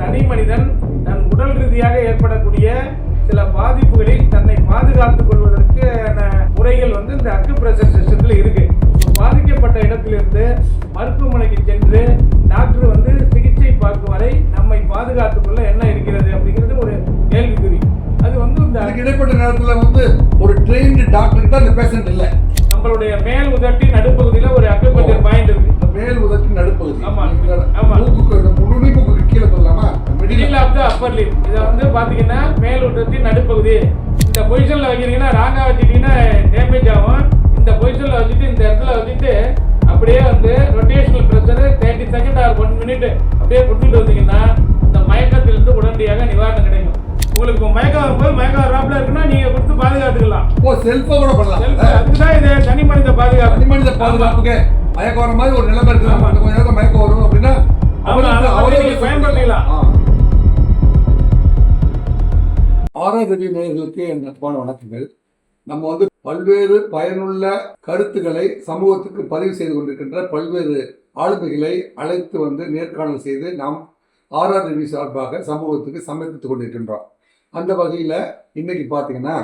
தனி மனிதன் தன் உடல் ரீதியாக ஏற்படக்கூடிய சில பாதிப்புகளில் தன்னை பாதுகாத்துக் கொள்வதற்கான முறைகள் வந்து இந்த அக்குப்ரெஷர் சிஸ்டத்தில் இருக்கு. பாதிக்கப்பட்ட இடத்திலிருந்து மருத்துவமனைக்கு சென்று டாக்டர் வந்து சிகிச்சை பார்க்கும் வரை நம்மை பாதுகாத்துக் கொள்ள என்ன இருக்கிறது அப்படிங்கிறது ஒரு கேள்விக்குறி. அது வந்து இந்த இடைப்பட்ட நேரத்துல வந்து ஒரு ட்ரெயின்டு டாக்டருக்கு தான் அந்த பேஷண்ட் இல்லை. நம்மளுடைய மேல் உதட்டின் நடுப்பகுதியில் ஒரு அக்குபஞ்சர் பாயிண்ட் இருக்கு. இந்த மேல் உதட்டின் நடுப்பகுதி. மூக்குக்கு முழுமை மூக்குக்கு கீழே சொல்லலாமா? Middle of the upper lip இதை வந்து பார்த்தீங்கன்னா மேல் உதட்டின் நடுப்பகுதி. இந்த பொசிஷனில் வைக்கிறீங்கன்னா ராங்காக வச்சுட்டீங்கன்னா டேமேஜ் ஆகும். இந்த பொசிஷனில் வச்சுட்டு இந்த இடத்துல வச்சுட்டு அப்படியே வந்து rotational pressure thirty second or one minute அப்படியே கொடுத்துட்டு வந்தீங்கன்னா இந்த மயக்கத்திலிருந்து உடனடியாக நிவாரணம் கிடைக்கும். உங்களுக்கு மயக்கம் வரும்போது மயக்கம் வராப்புல இருக்குன்னா நீங்கள் கொடுத்து பாதுகாத்துக்கலாம். ஓ செல்ஃபா கூட பண்ணலாம். அதுக்கு தான் இது தனி மனித பாதுகாப்பு. தனி மனித பாதுகாப்புக்கு. மயக்கம் வர மாதிரி ஒரு நிலைமை இருக்குது ஆமா. அந்த கொஞ்ச நேரம் மயக்கம் வரும் அப்படின்னா ஆமா, அதை வந்து நீங்க பயன்படுத்திக்கலாம். ஆ. ஆறாவது ரவி நேயர்களுக்கு என் அன்பான வணக்கங்கள் நம்ம வந்து பல்வேறு பயனுள்ள கருத்துக்களை சமூகத்துக்கு பதிவு செய்து கொண்டிருக்கின்ற பல்வேறு ஆளுமைகளை அழைத்து வந்து நேர்காணல் செய்து நாம் ஆர்ஆர் ரவி சார்பாக சமூகத்துக்கு சமர்ப்பித்துக் கொண்டிருக்கின்றோம் அந்த வகையில் இன்னைக்கு பார்த்தீங்கன்னா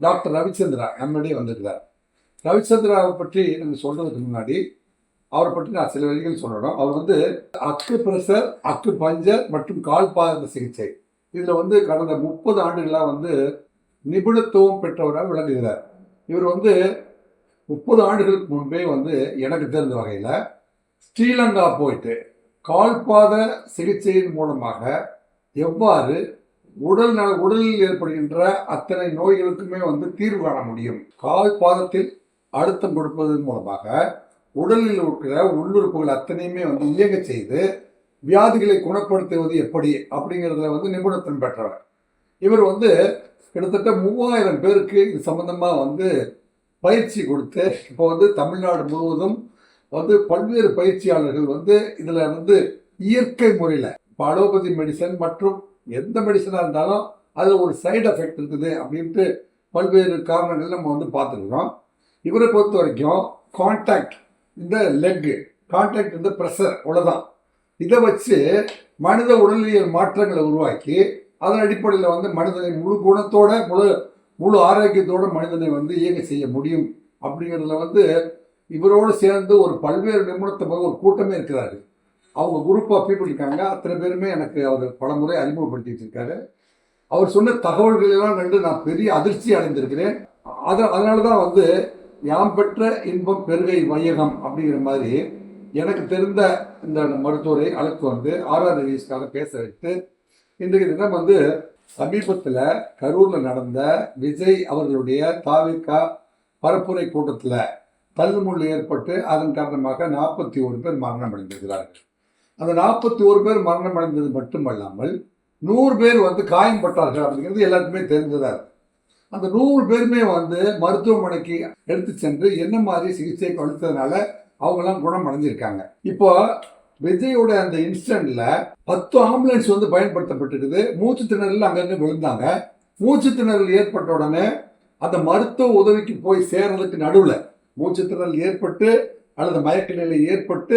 டாக்டர் ரவிச்சந்திரா நம்மிடையே வந்திருக்கிறார் ரவிச்சந்திராவை பற்றி நம்ம சொல்றதுக்கு முன்னாடி அவரை பற்றி நான் சில வழிகள் சொல்லணும். அவர் வந்து அக்கு பிரஷர் அக்கு பஞ்சர் மற்றும் கால்பாத சிகிச்சை. இதில் வந்து கடந்த முப்பது ஆண்டுகளாக வந்து நிபுணத்துவம் பெற்றவராக விளங்குகிறார். இவர் வந்து முப்பது ஆண்டுகளுக்கு முன்பே வந்து எனக்கு தெரிந்த வகையில் ஸ்ரீலங்கா போயிட்டு கால்பாத சிகிச்சையின் மூலமாக எவ்வாறு உடல் நல உடலில் ஏற்படுகின்ற அத்தனை நோய்களுக்குமே வந்து தீர்வு காண முடியும்? கால் பாதத்தில் அழுத்தம் கொடுப்பதன் மூலமாக உடலில் இருக்கிற உள்ளுறுப்புகள் அத்தனையுமே வந்து இயங்க செய்து வியாதிகளை குணப்படுத்துவது எப்படி அப்படிங்கிறதுல வந்து நிபுணத்துவம் பெற்றவர். இவர் வந்து கிட்டத்தட்ட மூவாயிரம் பேருக்கு இது சம்பந்தமாக வந்து பயிற்சி கொடுத்து இப்போ வந்து தமிழ்நாடு முழுவதும் வந்து பல்வேறு பயிற்சியாளர்கள் வந்து இதில் வந்து இயற்கை முறையில் இப்போ அலோபதி மெடிசன் மற்றும் எந்த மெடிசனாக இருந்தாலும் அதில் ஒரு சைடு எஃபெக்ட் இருக்குது அப்படின்ட்டு பல்வேறு காரணங்கள் நம்ம வந்து பார்த்துருக்கோம் இவரை பொறுத்த வரைக்கும் கான்டாக்ட் இந்த லெக்கு கான்டாக்ட் இந்த ப்ரெஷர் அவ்வளோதான் இதை வச்சு மனித உடலியல் மாற்றங்களை உருவாக்கி அதன் அடிப்படையில் வந்து மனிதனை முழு குணத்தோட முழு முழு ஆரோக்கியத்தோட மனிதனை வந்து இயங்க செய்ய முடியும். அப்படிங்கிறதுல வந்து இவரோடு சேர்ந்து ஒரு பல்வேறு நிபுணத்தை போல ஒரு கூட்டமே இருக்கிறாரு. அவங்க குரூப் ஆஃப் பீப்புள் இருக்காங்க. அத்தனை பேருமே எனக்கு அவர் பல முறை அறிமுகப்படுத்திட்டு இருக்காரு. அவர் சொன்ன தகவல்களெல்லாம் கண்டு நான் பெரிய அதிர்ச்சி அடைந்திருக்கிறேன். அதை அதனால தான் வந்து யாம் பெற்ற இன்பம் பெருகை வையகம் அப்படிங்கிற மாதிரி எனக்கு தெரிந்த இந்த மருத்துவரை அழைத்து வந்து ஆர்ஆர் ரிலீஸ்க்காக பேச வைத்து இன்றைக்கு தினம் வந்து சமீபத்தில் கரூரில் நடந்த விஜய் அவர்களுடைய தாவிகா பரப்புரை கூட்டத்தில் தள்ளுமுள்ளு ஏற்பட்டு அதன் காரணமாக நாற்பத்தி ஒரு பேர் மரணம் அடைந்திருக்கிறார்கள். அந்த நாற்பத்தி ஒரு பேர் மரணம் அடைந்தது மட்டுமல்லாமல் நூறு பேர் வந்து காயம்பட்டார்கள் அப்படிங்கிறது எல்லாருக்குமே தெரிஞ்சதாக இருக்கு. அந்த நூறு பேருமே வந்து மருத்துவமனைக்கு எடுத்து சென்று என்ன மாதிரி சிகிச்சை கொடுத்ததுனால அவங்கெல்லாம் குணம் அடைஞ்சிருக்காங்க இப்போ விஜயோட அந்த இன்சிடென்ட்ல பத்து ஆம்புலன்ஸ் வந்து பயன்படுத்தப்பட்டிருக்குது. மூச்சு திணறல் அங்கங்கே விழுந்தாங்க. மூச்சு திணறல் ஏற்பட்ட உடனே அந்த மருத்துவ உதவிக்கு போய் சேர்றதுக்கு நடுவில் மூச்சு திணறல் ஏற்பட்டு அல்லது மயக்க நிலை ஏற்பட்டு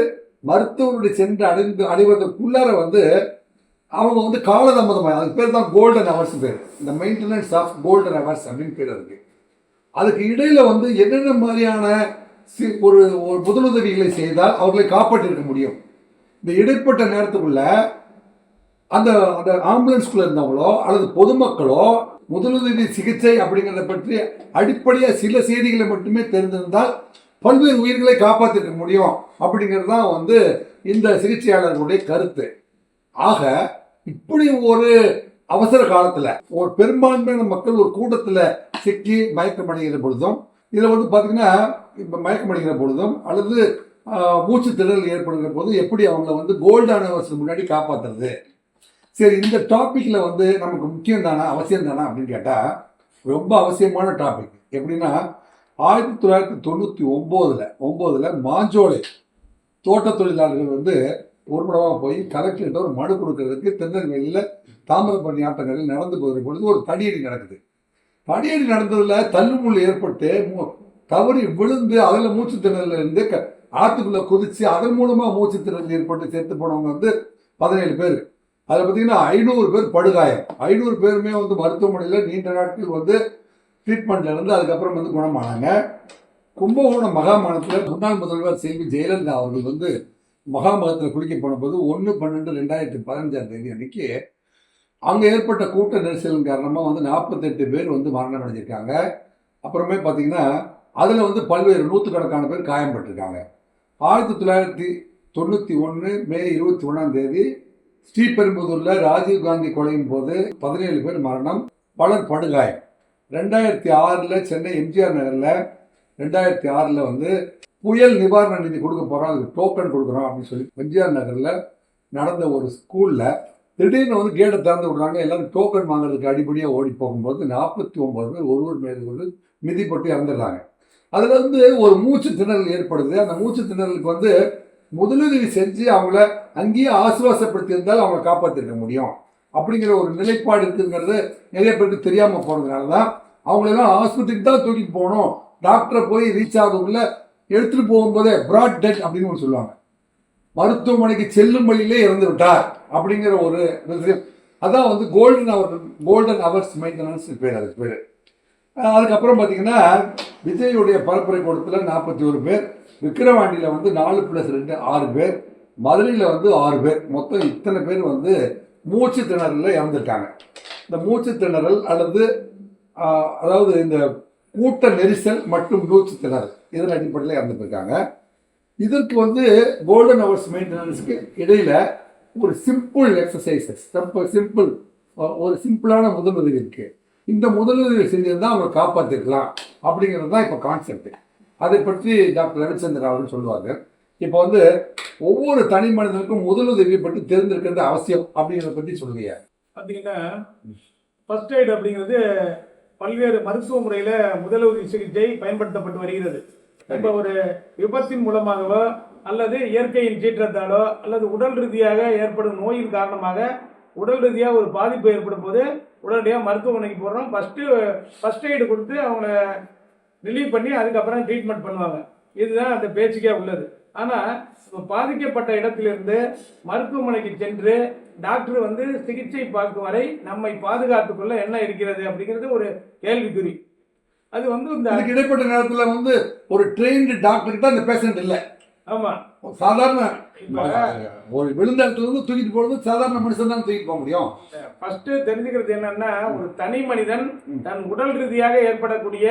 மருத்துவருடைய சென்று அடைந்து அடைவதற்குள்ளார வந்து அவங்க வந்து காலதாமதமாக அதுக்கு பேர் தான் கோல்டன் ஹவர்ஸ் பேர். இந்த மெயின்டெனன்ஸ் ஆஃப் கோல்டன் ஹவர்ஸ் அப்படின்னு பேர் அதுக்கு. அதுக்கு இடையில வந்து என்னென்ன மாதிரியான சி- ஒரு ஒரு முதலுதவிகளை செய்தால் அவர்களை காப்பாற்றிருக்க முடியும். இந்த இடைப்பட்ட நேரத்துக்குள்ள அந்த அந்த ஆம்புலன்ஸ்குள்ள இருந்தவங்களோ அல்லது பொதுமக்களோ முதலுதவி சிகிச்சை அப்படிங்கிறத பற்றி அடிப்படையாக சில செய்திகளை மட்டுமே தெரிந்திருந்தால் பல்வேறு உயிர்களை காப்பாற்றிருக்க முடியும் அப்படிங்கிறது தான் வந்து இந்த சிகிச்சையாளர்களுடைய கருத்து. ஆக இப்படி ஒரு அவசர காலத்துல ஒரு பெரும்பான்மையான மக்கள் ஒரு கூட்டத்துல சிக்கி மயக்கமடைகிற பொழுதும் இதில் வந்து பார்த்தீங்கன்னா இப்போ மயக்கம் அடைகிற பொழுதும் அல்லது மூச்சு திடல் ஏற்படுகிற போது எப்படி அவங்கள வந்து கோல்டான வருஷத்துக்கு முன்னாடி காப்பாற்றுறது சரி இந்த டாப்பிக்கில் வந்து நமக்கு முக்கியம் தானா அவசியம் தானா அப்படின்னு கேட்டால் ரொம்ப அவசியமான டாபிக் எப்படின்னா ஆயிரத்தி தொள்ளாயிரத்தி தொண்ணூற்றி ஒம்போதில் ஒம்போதில் மாஞ்சோலை தோட்ட தொழிலாளர்கள் வந்து ஊர்வலமாக போய் கலெக்டர்கிட்ட ஒரு மனு கொடுக்கறதுக்கு திருநெல்வேலியில் தாமிரபரணி ஆட்டங்களில் நடந்து போகிற பொழுது ஒரு தடியடி நடக்குது. தடியடி நடந்ததில் தள்ளுமுள் ஏற்பட்டு மு- தவறி விழுந்து அதில் மூச்சு திணறல இருந்து க- ஆத்துக்குள்ள குதித்து அதன் மூலமாக மூச்சு திணறல் ஏற்பட்டு சேர்த்து போனவங்க வந்து பதினேழு பேர். அதில் பார்த்தீங்கன்னா ஐநூறு பேர் படுகாயம். ஐநூறு பேருமே வந்து மருத்துவமனையில் நீண்ட நாட்கள் வந்து ட்ரீட்மெண்ட்ல இருந்து அதுக்கப்புறம் வந்து குணமானாங்க. கும்பகோணம் மகாமானத்தில் முன்னாள் முதல்வர் செல்வி ஜெயலலிதா அவர்கள் வந்து மகாமகத்தில் குளிக்க போனபோது ஒன்று பன்னெண்டு ரெண்டாயிரத்தி பதினஞ்சாம் தேதி அன்னைக்கு அங்கே ஏற்பட்ட கூட்ட நெரிசலின் காரணமாக வந்து நாற்பத்தெட்டு பேர் வந்து மரணம் அடைஞ்சிருக்காங்க அப்புறமே பார்த்தீங்கன்னா அதில் வந்து பல்வேறு நூற்றுக்கணக்கான பேர் காயம்பட்டிருக்காங்க. ஆயிரத்தி தொள்ளாயிரத்தி தொண்ணூற்றி ஒன்று மே இருபத்தி ஒன்றாம் தேதி ஸ்ரீபெரும்புதூரில் ராஜீவ்காந்தி கொலையின் போது பதினேழு பேர் மரணம் பலர் படுகாயம். ரெண்டாயிரத்தி ஆறில் சென்னை எம்ஜிஆர் நகரில் ரெண்டாயிரத்தி ஆறில் வந்து புயல் நிவாரண நிதி கொடுக்க போகிறோம் அதுக்கு டோக்கன் கொடுக்குறோம் அப்படின்னு சொல்லி எம்ஜிஆர் நகரில் நடந்த ஒரு ஸ்கூலில் திடீர்னு வந்து கேட்டை திறந்து விடுறாங்க. எல்லாரும் டோக்கன் வாங்குறதுக்கு அடிப்படையாக ஓடி போகும்போது நாற்பத்தி ஒம்பது பேர் ஒருவர் மீது வந்து மிதிப்பட்டு இறந்துடுறாங்க. அதில் வந்து ஒரு மூச்சு திணறல் ஏற்படுது. அந்த மூச்சு திணறலுக்கு வந்து முதலுதவி செஞ்சு அவங்கள அங்கேயே ஆசுவாசப்படுத்தி இருந்தால் அவங்கள காப்பாற்றிருக்க முடியும். அப்படிங்கிற ஒரு நிலைப்பாடு இருக்குங்கிறது நிறைய பேருக்கு தெரியாமல் போனதுனால தான் அவங்களெல்லாம் ஹாஸ்பிட்டலுக்கு தான் தூக்கிட்டு போகணும். டாக்டரை போய் ரீச் ஆகுறவங்கள எடுத்துகிட்டு போகும்போதே ப்ராட் டெட் அப்படின்னு ஒன்று சொல்லுவாங்க. மருத்துவமனைக்கு செல்லும் வழியிலே இறந்து விட்டார் அப்படிங்கிற ஒரு விஷயம் அதான் வந்து golden hour golden hours maintenance பேர் அதுக்கு பேர். அதுக்கப்புறம் பார்த்தீங்கன்னா விஜயுடைய பரப்புரை கூடத்தில் நாற்பத்தி ஒரு பேர் விக்கிரவாண்டியில் வந்து நாலு ப்ளஸ் ரெண்டு ஆறு பேர் மதுரையில் வந்து ஆறு பேர். மொத்தம் இத்தனை பேர் வந்து மூச்சு திணறலில் இறந்துட்டாங்க. இந்த மூச்சு திணறல் அல்லது அதாவது இந்த கூட்ட நெரிசல் மற்றும் மூச்சு திணறல். இதன் அடிப்படையில் இறந்து போயிருக்காங்க இதற்கு வந்து கோல்டன் ஹவர்ஸ் மெயின்டெனன்ஸுக்கு இடையில் ஒரு சிம்பிள் எக்ஸசைசஸ் சிம்பிள் ஒரு சிம்பிளான முதலுதவி இருக்குது இந்த முதலுதவி செஞ்சிருந்தால் அவங்க காப்பாற்றிருக்கலாம் அப்படிங்கிறது தான் இப்போ கான்செப்ட் அதை பற்றி டாக்டர் ரவிச்சந்திரன் அவர்கள் சொல்லுவாங்க. இப்போ வந்து ஒவ்வொரு தனி மனிதனுக்கும் முதலுதவி பற்றி தெரிந்திருக்கிறது அவசியம் அப்படிங்கிறத பற்றி சொல்லுங்க. பார்த்தீங்கன்னா ஃபர்ஸ்ட் எய்ட் அப்படிங்கிறது பல்வேறு மருத்துவ முறையில் முதலுதவி சிகிச்சை பயன்படுத்தப்பட்டு வருகிறது. இப்போ ஒரு விபத்தின் மூலமாகவோ அல்லது இயற்கையின் சீற்றத்தாலோ அல்லது உடல் ரீதியாக ஏற்படும் நோயின் காரணமாக உடல் ரீதியாக ஒரு பாதிப்பு ஏற்படும் போது உடனடியாக மருத்துவமனைக்கு போடுறோம் ஃபஸ்ட்டு ஃபர்ஸ்ட் எய்டு கொடுத்து அவங்கள ரிலீவ் பண்ணி அதுக்கப்புறம் ட்ரீட்மெண்ட் பண்ணுவாங்க. இதுதான் அந்த பேச்சுக்கே உள்ளது. ஆனால் பாதிக்கப்பட்ட இடத்திலிருந்து மருத்துவமனைக்கு சென்று டாக்டர் வந்து சிகிச்சை பார்க்கும் வரை நம்மை பாதுகாத்துக் கொள்ள என்ன இருக்கிறது அப்படிங்கிறது ஒரு கேள்விக்குறி. அது வந்து இந்த இடைப்பட்ட நேரத்தில் வந்து ஒரு ட்ரெயின்டு டாக்டர்கிட்ட அந்த பேஷண்ட் இல்லை. ஆமா. சாதாரண ஒரு விழுந்த இடத்துல இருந்து தூக்கிட்டு போறது சாதாரண மனுஷன் தான் தூக்கிட்டு போக முடியும். ஃபர்ஸ்ட் தெரிஞ்சுக்கிறது என்னன்னா ஒரு தனி மனிதன் தன் உடல் ரீதியாக ஏற்படக்கூடிய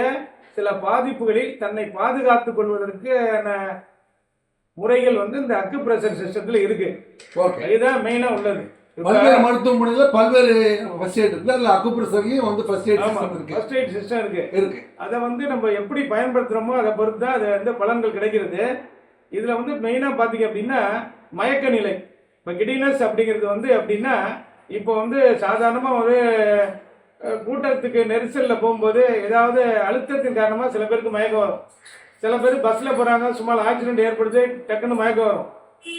சில பாதிப்புகளில் தன்னை பாதுகாத்துக் கொள்வதற்கு முறைகள் வந்து இந்த அக்கு பிரஷர் சிஸ்டத்துல இருக்கு. ஓகே இதுதான் மெயினா உள்ளது. பல்வேறு மருத்துவமனையில பல்வேறு ஃபர்ஸ்ட் எய்ட் இருக்கு. அதுல அக்குப்ரெஷர்லயும் வந்து ஃபர்ஸ்ட் எய்ட் சிஸ்டம் இருக்கு. ஃபர்ஸ்ட் எய்ட் சிஸ்டம் இருக்கு. இருக்கு. அதை வந்து நம்ம எப்படி பயன்படுத்துகிறோமோ அதை பொறுத்து தான் அது வந்து பலன்கள் கிடைக்கிறது. இதில் வந்து மெயினாக பார்த்தீங்க அப்படின்னா மயக்க நிலை இப்போ கிடினஸ் அப்படிங்கிறது வந்து எப்படின்னா இப்போ வந்து சாதாரணமாக ஒரு கூட்டத்துக்கு நெரிசலில் போகும்போது ஏதாவது அழுத்தத்தின் காரணமாக சில பேருக்கு மயக்கம் வரும். சில பேர் பஸ்ஸில் போகிறாங்க சும்மா ஆக்சிடென்ட் ஏற்படுது டக்குன்னு மயக்கம் வரும்.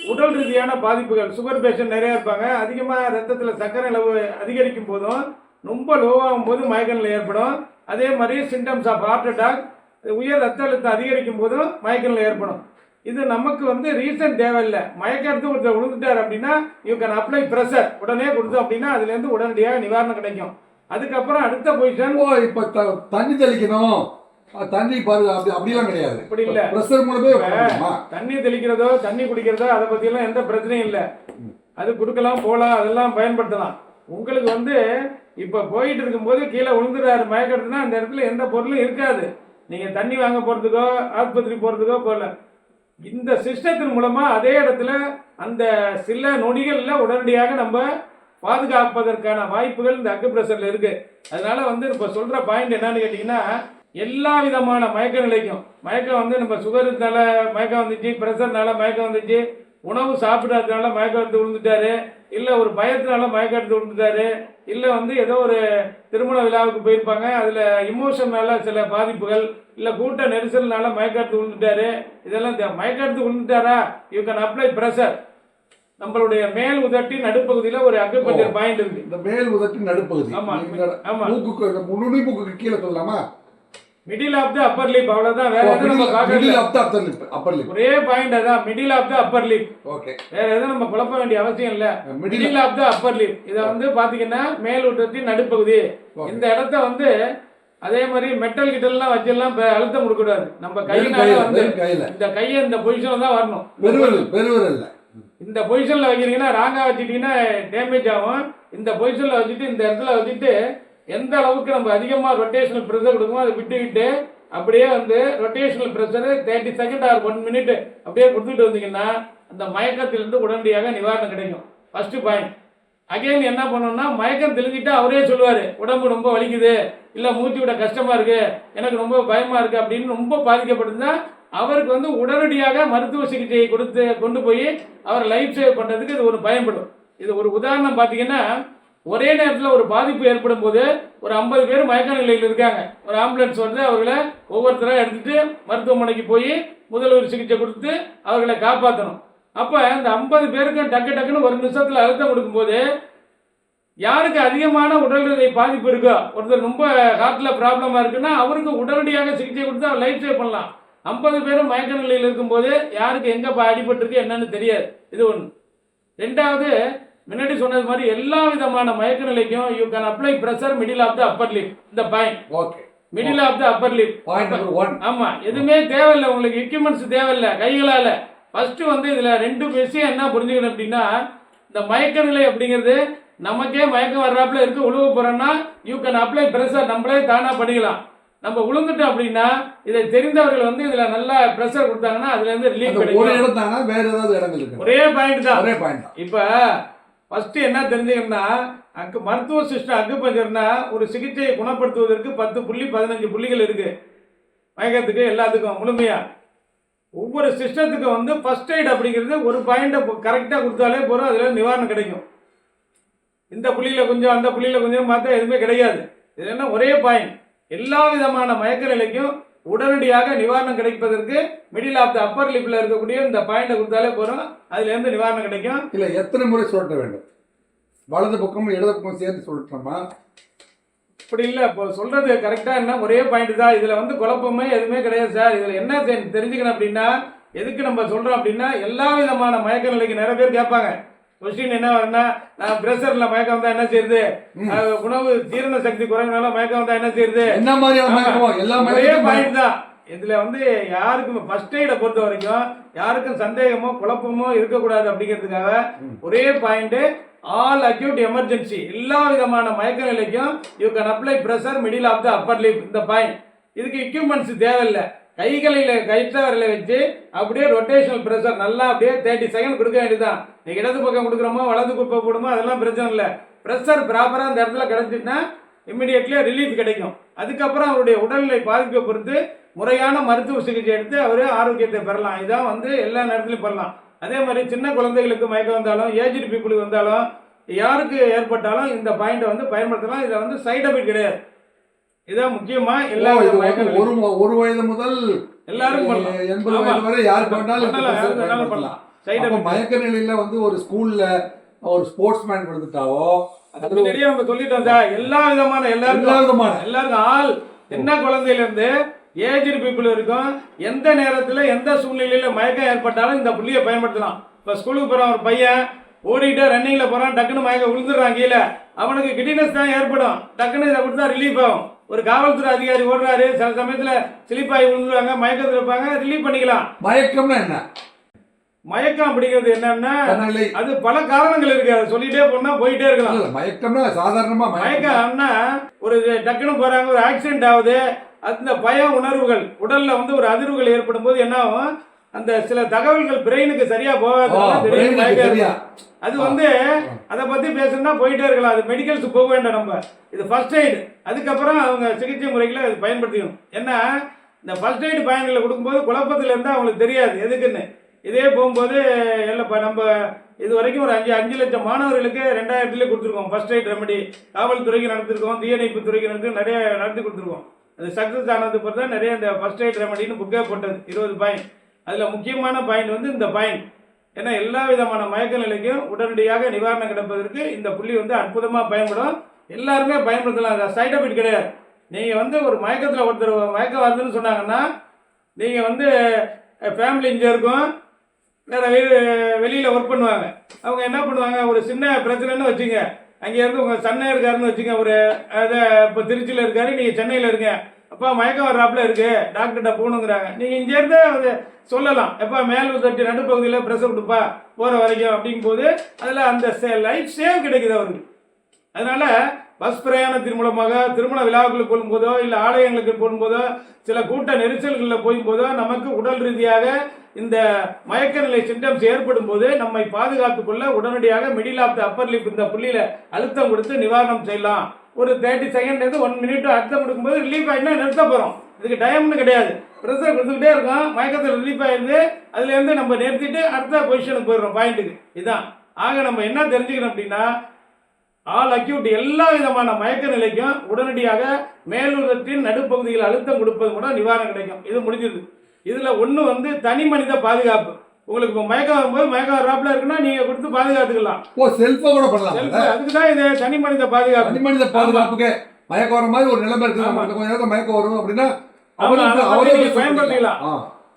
உடல் ரீதியான பாதிப்புகள் சுகர் பேஷண்ட் நிறைய இருப்பாங்க. அதிகமாக ரத்தத்தில் சர்க்கரை அளவு அதிகரிக்கும் போதும் ரொம்ப லோவாகும் போது மயக்க ஏற்படும். அதே மாதிரி சிம்டம்ஸ் ஆஃப் ஹார்ட் அட்டாக் உயர் ரத்த அழுத்தம் அதிகரிக்கும் போதும் மயக்க ஏற்படும். இது நமக்கு வந்து ரீசன் தேவையில்லை. மயக்கத்து ஒருத்தர் விழுந்துட்டார் அப்படின்னா யூ கேன் அப்ளை ப்ரெஷர் உடனே கொடுத்தோம் அப்படின்னா அதுலேருந்து உடனடியாக நிவாரணம் கிடைக்கும். அதுக்கப்புறம் அடுத்த பொசிஷன் ஓ இப்போ த- தண்ணி தெளிக்கணும். தண்ணி பாரு அப்படி அப்படிலாம் கிடையாது. அப்படி இல்ல. ப்ரெஷர் மூலமே? தண்ணி தெளிக்கிறதோ தண்ணி குடிக்கிறதோ அதை பற்றியெல்லாம் எந்த பிரச்சனையும் இல்லை. அது கொடுக்கலாம் போகலாம் அதெல்லாம் பயன்படுத்தலாம். உங்களுக்கு வந்து இப்போ போயிட்டு இருக்கும்போது கீழே விழுந்துறாரு மயக்கத்துனா அந்த இடத்துல எந்த பொருளும் இருக்காது. நீங்கள் தண்ணி வாங்க போகிறதுக்கோ ஆஸ்பத்திரி போகிறதுக்கோ போகல. இந்த சிஸ்டத்தின் மூலமாக அதே இடத்துல அந்த சில நொடிகளில் உடனடியாக நம்ம பாதுகாப்பதற்கான வாய்ப்புகள் இந்த அக்குப்ரெஷரில் இருக்கு. அதனால வந்து இப்போ சொல்கிற பாயிண்ட் என்னன்னு கேட்டிங்கன்னா எல்லா விதமான மயக்க நிலைக்கும். மயக்கம் வந்து நம்ம சுகருனால மயக்கம் வந்துச்சு ப்ரெஷர்னால மயக்கம் வந்துச்சு உணவு சாப்பிடாததுனால மயக்கம் எடுத்து விழுந்துட்டாரு இல்லை ஒரு பயத்தினால மயக்கம் எடுத்து விழுந்துட்டாரு இல்லை வந்து ஏதோ ஒரு திருமண விழாவுக்கு போயிருப்பாங்க அதில் இமோஷன்னால சில பாதிப்புகள் இல்லை கூட்ட நெரிசல்னால மயக்கம் எடுத்து விழுந்துட்டாரு இதெல்லாம் மயக்கம் எடுத்து விழுந்துட்டாரா? யூ கேன் அப்ளை ப்ரெஷர் நம்மளுடைய மேல் உதட்டின் நடுப்பகுதியில் ஒரு அக்குபஞ்சர் பாயிண்ட் இருக்கு. இந்த மேல் உதட்டின் நடுப்பகுதி. ஆமா. ஆமா. இந்த நுனி மூக்குக்கு கீழே சொல்லலாமா? Middle of the upper lip அவ்வளவுதான். வேற எதுவும் நம்ம பார்க்கல middle of the upper lip upper lip ஒரே பாயிண்ட் அதான் middle of the upper lip okay வேற எதுவும் நம்ம குழப்ப வேண்டிய அவசியம் இல்ல. Middle of the upper lip இத வந்து பாத்தீங்கன்னா மேல் ஊட்டத்தின் நடுப்பகுதி இந்த இடத்த வந்து அதே மாதிரி மெட்டல் கிட்டல்லாம் வச்செல்லாம் அழுத்தம் கொடுக்கக்கூடாது. நம்ம கையினால வந்து இந்த கையை இந்த பொசிஷன்ல தான் வரணும். பெருவிரல் பெருவிரல்ல இந்த பொசிஷன்ல வைக்கிறீங்கன்னா ராங்கா வச்சுட்டீங்கன்னா டேமேஜ் ஆகும். இந்த பொசிஷன்ல வச்சுட்டு இந்த இடத்துல வச்சுட்டு எந்த அளவுக்கு நம்ம அதிகமாக ரொட்டேஷனல் ப்ரெஷர் கொடுக்குமோ அதை விட்டுக்கிட்டு அப்படியே வந்து rotational pressure thirty second or one minute அப்படியே கொடுத்துட்டு வந்தீங்கன்னா அந்த மயக்கத்திலிருந்து உடனடியாக நிவாரணம் கிடைக்கும். ஃபர்ஸ்ட் பாயிண்ட் அகைன் என்ன பண்ணணும்னா மயக்கம் தெளிஞ்சிட்டா அவரே சொல்லுவார் உடம்பு ரொம்ப வலிக்குது இல்லை மூச்சு விட கஷ்டமாக இருக்குது எனக்கு ரொம்ப பயமாக இருக்குது அப்படின்னு ரொம்ப பாதிக்கப்பட்டிருந்தா அவருக்கு வந்து உடனடியாக மருத்துவ சிகிச்சையை கொடுத்து கொண்டு போய் அவர் லைஃப் சேவ் பண்ணுறதுக்கு இது ஒரு பயன்படும். இது ஒரு உதாரணம் பார்த்தீங்கன்னா ஒரே நேரத்தில் ஒரு பாதிப்பு ஏற்படும் போது ஒரு ஐம்பது பேர் மயக்க நிலையில் இருக்காங்க. ஒரு ஆம்புலன்ஸ் வந்து அவர்களை ஒவ்வொருத்தராக எடுத்துட்டு மருத்துவமனைக்கு போய் முதல்வர் சிகிச்சை கொடுத்து அவர்களை காப்பாற்றணும் அப்போ இந்த ஐம்பது பேருக்கும் டக்கு டக்குன்னு ஒரு நிமிஷத்தில் அழுத்தம் கொடுக்கும்போது யாருக்கு அதிகமான உடல்நிலை பாதிப்பு இருக்கோ ஒருத்தர் ரொம்ப ஹார்ட்டில் ப்ராப்ளமாக இருக்குன்னா அவருக்கு உடனடியாக சிகிச்சை கொடுத்து அவர் லைஃப் சேவ் பண்ணலாம். ஐம்பது பேரும் மயக்க நிலையில் இருக்கும்போது யாருக்கு எங்கே ப- அடிபட்டிருக்கு என்னன்னு தெரியாது. இது ஒன்று ரெண்டாவது முன்னாடி சொன்னது மாதிரி எல்லா விதமான மயக்க நிலைக்கும் you can apply pressure middle of the upper lip இந்த point okay middle of the upper lip point number one ஆமா எதுவுமே தேவையில்லை உங்களுக்கு எக்யூப்மெண்ட்ஸ் தேவையில்லை கைகளால. ஃபர்ஸ்ட் வந்து இதுல ரெண்டு விஷயம் என்ன புரிஞ்சுக்கணும் அப்படின்னா இந்த மயக்க நிலை அப்படிங்கிறது நமக்கே மயக்கம் வர்றாப்புல இருக்கு உழுவ போறோம்னா யூ கேன் அப்ளை ப்ரெஷர் நம்மளே தானா பண்ணிக்கலாம். நம்ம உளுந்துட்டோம் அப்படின்னா இதை தெரிந்தவர்கள் வந்து இதுல நல்லா ப்ரெஷர் கொடுத்தாங்கன்னா அதுல இருந்து ரிலீஃப் கிடைக்கும். ஒரே பாயிண்ட் தான். ஒரே பாயிண்ட் இப்ப ஃபஸ்ட்டு என்ன தெரிஞ்சுக்கணும்னா அக்கு மருத்துவ சிஸ்டம் அக்குபஞ்சர்னா ஒரு சிகிச்சையை குணப்படுத்துவதற்கு பத்து புள்ளி பதினஞ்சு புள்ளிகள் இருக்குது மயக்கத்துக்கு எல்லாத்துக்கும் முழுமையாக ஒவ்வொரு சிஸ்டத்துக்கும் வந்து ஃபர்ஸ்ட் எய்ட் அப்படிங்கிறது ஒரு பாயிண்ட்டை கரெக்டாக கொடுத்தாலே போகிறோம் அதில் நிவாரணம் கிடைக்கும். இந்த புள்ளியில் கொஞ்சம் அந்த புள்ளியில் கொஞ்சம் பார்த்தா எதுவுமே கிடையாது. இது என்ன ஒரே பாயிண்ட் எல்லா விதமான மயக்க நிலைக்கும் உடனடியாக நிவாரணம் கிடைப்பதற்கு மிடில் ஆஃப் த அப்பர் லிப்ல இருக்கக்கூடிய இந்த பாயிண்டை கொடுத்தாலே போதும். அதுல இருந்து நிவாரணம் கிடைக்கும். இல்ல எத்தனை முறை சுழட்ட வேண்டும்? வலது பக்கமும் இடது பக்கமும் சேர்த்து சுழட்டணுமா இப்படி இல்லை இப்போ சொல்றது கரெக்டா என்ன? ஒரே பாயிண்ட் தான். இதுல வந்து குழப்பமே எதுவுமே கிடையாது சார் இதுல என்ன தெரிஞ்சுக்கணும் அப்படின்னா எதுக்கு நம்ம சொல்றோம் அப்படின்னா எல்லா விதமான மயக்க நிலைக்கு நிறைய பேர் கேட்பாங்க. கொஸ்டின் என்ன வரும்னா நான் பிரஷர்ல மயக்கம் வந்தா என்ன செய்யுது உணவு ஜீரண சக்தி குறைவுனால மயக்கம் வந்தா என்ன செய்யுது என்ன. மயக்கம் எல்லா ஒரே பாயிண்ட் தான். இதுல வந்து யாருக்கும் ஃபர்ஸ்ட் எய்டை பொறுத்த வரைக்கும் யாருக்கும் சந்தேகமோ குழப்பமோ இருக்கக்கூடாது அப்படிங்கிறதுக்காக ஒரே பாயிண்ட் ஆல் அக்யூட் எமர்ஜென்சி எல்லா விதமான மயக்க நிலைக்கும் you can apply pressure middle of the upper lip இந்த பாயிண்ட் இதுக்கு எக்யூப்மெண்ட்ஸ் தேவையில்லை. கைகளில் கைத்தவரில் வச்சு அப்படியே ரொட்டேஷனல் ப்ரெஷர் நல்லா அப்படியே தேர்ட்டி செகண்ட் கொடுக்க வேண்டியதுதான். நீங்கள் இடது பக்கம் கொடுக்குறோமோ வலது குப்பை போடுமோ அதெல்லாம் பிரச்சனை இல்லை. ப்ரெஷர் ப்ராப்பராக அந்த இடத்துல கிடச்சிட்டுனா இம்மிடியட்லி ரிலீஃப் கிடைக்கும். அதுக்கப்புறம் அவருடைய உடல்நிலை பாதிப்பை பொறுத்து முறையான மருத்துவ சிகிச்சை எடுத்து அவர் ஆரோக்கியத்தை பெறலாம். இதான் வந்து எல்லா நேரத்துலையும் பெறலாம் அதே மாதிரி சின்ன குழந்தைகளுக்கு மயக்கம் வந்தாலும் ஏஜ்டு பீப்புளுக்கு வந்தாலும் யாருக்கு ஏற்பட்டாலும் இந்த பாயிண்ட்டை வந்து பயன்படுத்தலாம். இதில் வந்து சைட் எஃபெக்ட் கிடையாது. இதான் முக்கியமா எல்லா ஒரு ஒரு வயது முதல் எல்லாரும் பண்ணலாம். எண்பது. வயது வரை யாருக்கு வேணாலும் பண்ணலாம், அப்ப மயக்க நிலையில வந்து ஒரு ஸ்கூல்ல ஒரு ஸ்போர்ட்ஸ் மேன் விழுந்துட்டாவோ முன்னாடியே நம்ம சொல்லிட்டோம் சார் எல்லா விதமான எல்லா எல்லாருக்கும் விதமான. எல்லாருக்கும் ஆள். சின்ன குழந்தையில இருந்து ஏஜ்டு பீப்புள் இருக்கும் எந்த நேரத்துல எந்த சூழ்நிலையில மயக்கம் ஏற்பட்டாலும் இந்த புள்ளியை பயன்படுத்தலாம். இப்ப ஸ்கூலுக்கு போறான் ஒரு பையன் ஓடிட்டு ரன்னிங்ல போறான் டக்குன்னு மயக்கம் விழுந்துடுறான் கீழே. அவனுக்கு கிட்டினஸ் தான் ஏற்படும். டக்குன்னு இதை கொடுத்தா ரிலீஃப் ஆகும். ஒரு காவல்துறை அதிகாரி ஓடுறாரு. சில சமயத்துல ஆகி விழுந்துருவாங்க. மயக்கத்துல இருப்பாங்க. ரிலீஃப் பண்ணிக்கலாம். மயக்கம்னா என்ன? மயக்கம் அப்படிங்கிறது என்னன்னா அது பல காரணங்கள் இருக்கு. அதை சொல்லிட்டே போனா போயிட்டே இருக்கலாம். மயக்கம்னா சாதாரணமா மயக்கம். மயக்கம்னா ஒரு டக்குன்னு போறாங்க ஒரு ஆக்சிடென்ட் ஆகுது. அந்த பய உணர்வுகள் உடல்ல வந்து ஒரு அதிர்வுகள் ஏற்படும் போது என்ன ஆகும்? அந்த சில தகவல்கள் பிரெயினுக்கு சரியா போகாது. அது வந்து அதை பத்தி பேசணும்னா போயிட்டே இருக்கலாம். அது மெடிக்கல்ஸ் போக வேண்டாம் நம்ம. இது ஃபர்ஸ்ட் எய்டு அதுக்கப்புறம் அவங்க சிகிச்சை முறைகளை அது பயன்படுத்திக்கணும். ஏன்னா இந்த ஃபர்ஸ்ட் எய்டு பயன்களை கொடுக்கும்போது குழப்பத்தில் இருந்தால் அவங்களுக்கு தெரியாது. எதுக்குன்னு? இதே போகும்போது இல்லைப்பா நம்ம இது வரைக்கும் ஒரு அஞ்சு அஞ்சு லட்சம் மாணவர்களுக்கு ரெண்டாயிரத்துலேயே கொடுத்துருக்கோம் ஃபர்ஸ்ட் எய்ட் ரெமெடி காவல்துறைக்கு நடத்திருக்கோம் தீயணைப்பு துறைக்கு நடத்தி நிறைய நடத்தி கொடுத்துருக்கோம். அது சக்ஸஸ் ஆனது தான் நிறைய இந்த ஃபர்ஸ்ட் எய்ட் ரெமெடின்னு புக்கே போட்டது. இருபது பாயிண்ட் அதில் முக்கியமான பாயிண்ட் வந்து இந்த பாயிண்ட் ஏன்னா எல்லா விதமான மயக்க நிலைக்கும் உடனடியாக நிவாரணம் கிடைப்பதற்கு இந்த புள்ளி வந்து அற்புதமாக பயன்படும். எல்லாருமே பயன்படுத்தலாம். சைட் எஃபெக்ட் கிடையாது. நீங்கள் வந்து ஒரு மயக்கத்தில் ஒருத்தர் மயக்கம் வருதுன்னு சொன்னாங்கன்னா நீங்கள் வந்து ஃபேமிலி இங்கே இருக்கும். வேறு வெளி வெளியில் ஒர்க் பண்ணுவாங்க. அவங்க என்ன பண்ணுவாங்க? ஒரு சின்ன பிரச்சனைன்னு வச்சுங்க. அங்கேருந்து உங்கள் சென்னை இருக்காருன்னு வச்சுங்க. ஒரு அதை இப்போ திருச்சியில் இருக்காரு நீங்கள் சென்னையில் இருக்கேன் அப்பா மயக்கம் வர்றாப்புல இருக்கு. டாக்டர்கிட்ட போகணுங்கிறாங்க நீங்கள் இங்கேருந்து அது சொல்லலாம். எப்பா மேல் தட்டி நடுப்பகுதியில் ப்ரெஷர் கொடுப்பா போகிற வரைக்கும் அப்படிங்கும்போது அதில் அந்த லைஃப் சேவ் கிடைக்குது அவருக்கு. அதனால பஸ் பிரயாணத்தின் மூலமாக திருமண விழாக்களுக்கு போகும்போதோ இல்லை ஆலயங்களுக்கு போகும்போதோ சில கூட்ட நெரிசல்களில் போகும்போதோ நமக்கு உடல் ரீதியாக இந்த மயக்க நிலை சிம்டம்ஸ் ஏற்படும் போது நம்மை பாதுகாத்துக் கொள்ள உடனடியாக middle of the upper lip இந்த புள்ளியில அழுத்தம் கொடுத்து நிவாரணம் செய்யலாம். ஒரு தேர்ட்டி செகண்ட்லேருந்து ஒன் மினிட் அழுத்தம் கொடுக்கும்போது ரிலீஃப் ஆகினா நிறுத்த போகிறோம் இதுக்கு டைம்னு கிடையாது. ப்ரெஷர் கொடுத்துக்கிட்டே இருக்கும். மயக்கத்தில் ரிலீஃப் ஆயிருந்து அதுலேருந்து நம்ம நிறுத்திட்டு அடுத்த பொசிஷனுக்கு போயிடுறோம். பாயிண்ட்டுக்கு இதுதான். ஆக நம்ம என்ன தெரிஞ்சுக்கணும் அப்படின்னா ஆல் அக்யூட் எல்லா விதமான மயக்க நிலைக்கும் உடனடியாக மேலுதட்டின் நடுப்பகுதியில் அழுத்தம் கொடுப்பது கூட நிவாரணம் கிடைக்கும். இது முடிஞ்சிருது. இதில் ஒன்று வந்து தனி மனித பாதுகாப்பு. உங்களுக்கு இப்போ மயக்கம் வரும்போது மயக்கம் வர்றாப்புல இருக்குன்னா நீங்கள் கொடுத்து பாதுகாத்துக்கலாம். ஓ செல்ஃபா கூட பண்ணலாம். அதுக்கு தான் இது தனி மனித பாதுகாப்பு. தனி மனித பாதுகாப்புக்கு மயக்கம் வர மாதிரி ஒரு நிலைமை இருக்குது. ஆமா. நமக்கு கொஞ்ச நேரம் மயக்கம் வரும் அப்படின்னா. பயன்படுத்திக்கலாம்.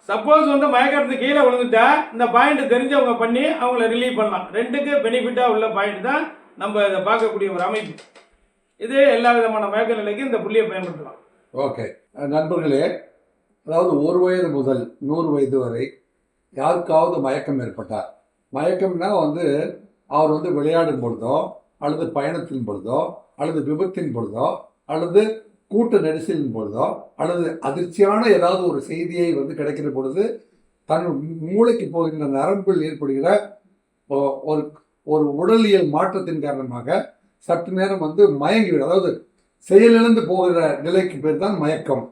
சப்போஸ் வந்து மயக்கத்துக்கு கீழே விழுந்துட்டா இந்த பாயிண்ட் தெரிஞ்சவங்க பண்ணி அவங்கள ரிலீவ் பண்ணலாம். ரெண்டுக்கு பெனிஃபிட்டாக உள்ள பாயிண்ட் தான் நம்ம இதை பார்க்கக்கூடிய ஒரு அமைப்பு. இது எல்லா விதமான மயக்க நிலைக்கும் இந்த புள்ளியை பயன்படுத்தலாம். ஓகே. நண்பர்களே அதாவது ஒரு வயது முதல் நூறு வயது வரை யாருக்காவது மயக்கம் ஏற்பட்டார் மயக்கம்னா வந்து அவர் வந்து விளையாடும் பொழுதோ அல்லது பயணத்தின் பொழுதோ அல்லது விபத்தின் பொழுதோ அல்லது கூட்ட நெரிசலின் பொழுதோ அல்லது அதிர்ச்சியான ஏதாவது ஒரு செய்தியை வந்து கிடைக்கிற பொழுது தன் மூளைக்கு போகின்ற நரம்பில் ஏற்படுகிற ஒரு ஒரு உடலியல் மாற்றத்தின் காரணமாக சற்று நேரம் வந்து மயங்கிவிடும் அதாவது செயலிழந்து போகிற நிலைக்கு பேர் தான் மயக்கம்.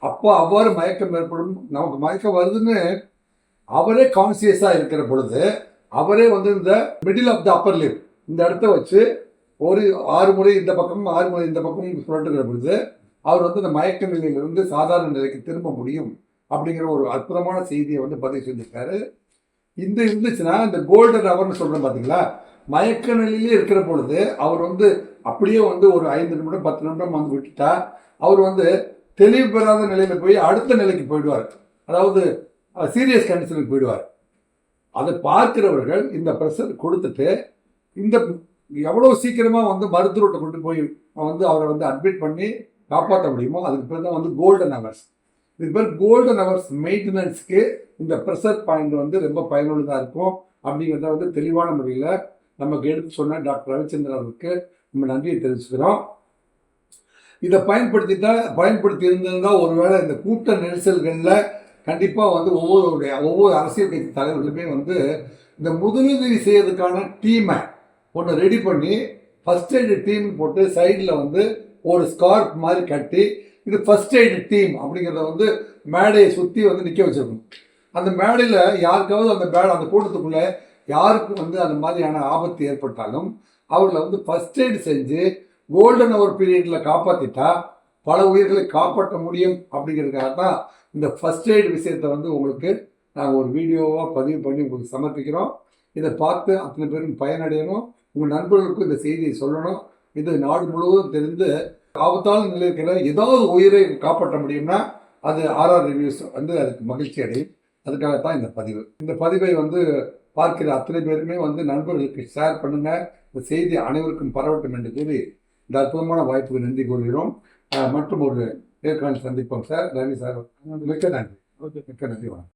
அப்போ அவ்வாறு மயக்கம் ஏற்படும் நமக்கு மயக்கம் வருதுன்னு அவரே கான்சியஸாக இருக்கிற பொழுது அவரே வந்து இந்த middle of the upper lip இந்த இடத்த வச்சு ஒரு ஆறு முறை இந்த பக்கம் ஆறு முறை இந்த பக்கம் சுழட்டுகிற பொழுது அவர் வந்து இந்த மயக்க நிலையிலிருந்து சாதாரண நிலைக்கு திரும்ப முடியும் அப்படிங்கிற ஒரு அற்புதமான செய்தியை வந்து பதிவு செஞ்சிருக்காரு. இந்த இருந்துச்சுன்னா இந்த கோல்டன் அவர்னு சொல்கிறோம் பார்த்தீங்களா மயக்க நிலையிலே இருக்கிற பொழுது அவர் வந்து அப்படியே வந்து ஒரு ஐந்து நிமிடம் பத்து நிமிடம் வந்து விட்டுட்டா அவர் வந்து தெளிவு பெறாத நிலையில போய் அடுத்த நிலைக்கு போயிடுவார். அதாவது சீரியஸ் கண்டிஷனுக்கு போயிடுவார். அதை பார்க்கிறவர்கள் இந்த ப்ரெஷர் கொடுத்துட்டு இந்த எவ்வளோ சீக்கிரமாக வந்து மருத்துவர்கிட்ட கொண்டு போய் வந்து அவரை வந்து அட்மிட் பண்ணி காப்பாற்ற முடியுமோ அதுக்கு பேர் தான் வந்து கோல்டன் ஹவர்ஸ் இது பேர் கோல்டன் ஹவர்ஸ் மெயின்டெனன்ஸ்க்கு இந்த ப்ரெஷர் பாயிண்ட் வந்து ரொம்ப பயனுள்ளதாக இருக்கும் அப்படிங்கிறத வந்து தெளிவான முறையில் நமக்கு எடுத்து சொன்ன டாக்டர் ரவிச்சந்திரன் அவருக்கு நம்ம நன்றியை தெரிவிச்சுக்கிறோம். இதை பயன்படுத்திட்டா பயன்படுத்தி இருந்திருந்தா ஒருவேளை இந்த கூட்ட நெரிசல்களில் கண்டிப்பாக வந்து ஒவ்வொருடைய ஒவ்வொரு அரசியல் கட்சி தலைவர்களுமே வந்து இந்த முதலுதவி செய்யறதுக்கான டீமை ஒன்று ரெடி பண்ணி ஃபர்ஸ்ட் எய்டு டீம் போட்டு சைடில் வந்து ஒரு ஸ்கார்ப் மாதிரி கட்டி இது ஃபர்ஸ்ட் எய்டு டீம் அப்படிங்கிறத வந்து மேடையை சுற்றி வந்து நிற்க வச்சிருக்கணும். அந்த மேடையில் யாருக்காவது அந்த மேடை அந்த கூட்டத்துக்குள்ளே யாருக்கு வந்து அந்த மாதிரியான ஆபத்து ஏற்பட்டாலும் அவர்களை வந்து ஃபர்ஸ்ட் எய்டு செஞ்சு கோல்டன் ஓவர் பீரியடில் காப்பாற்றிட்டா பல உயிர்களை காப்பாற்ற முடியும் அப்படிங்கிறதுக்காக தான் இந்த ஃபர்ஸ்ட் எய்டு விஷயத்தை வந்து உங்களுக்கு நாங்கள் ஒரு வீடியோவாக பதிவு பண்ணி உங்களுக்கு சமர்ப்பிக்கிறோம். இதை பார்த்து அத்தனை பேரும் பயனடையணும். உங்கள் நண்பர்களுக்கும் இந்த செய்தியை சொல்லணும். இது நாடு முழுவதும் தெரிந்து ஆபத்தான நிலையில் இருக்கிற ஏதாவது உயிரை காப்பாற்ற முடியும்னா அது ஆர்ஆர் ரிவ்யூஸ் வந்து அதுக்கு மகிழ்ச்சி அடையும். அதுக்காகத்தான் இந்த பதிவு. இந்த பதிவை வந்து பார்க்கிற அத்தனை பேருமே வந்து நண்பர்களுக்கு ஷேர் பண்ணுங்க. இந்த செய்தி அனைவருக்கும் பரவட்டும் என்று கூறி இந்த அற்புதமான வாய்ப்புக்கு நன்றி கூறுகிறோம். மற்றும் ஒரு நேர்காணல் சந்திப்போம் சார். ரவி சார். மிக்க நன்றி. ஓகே. மிக்க நன்றி. வணக்கம்.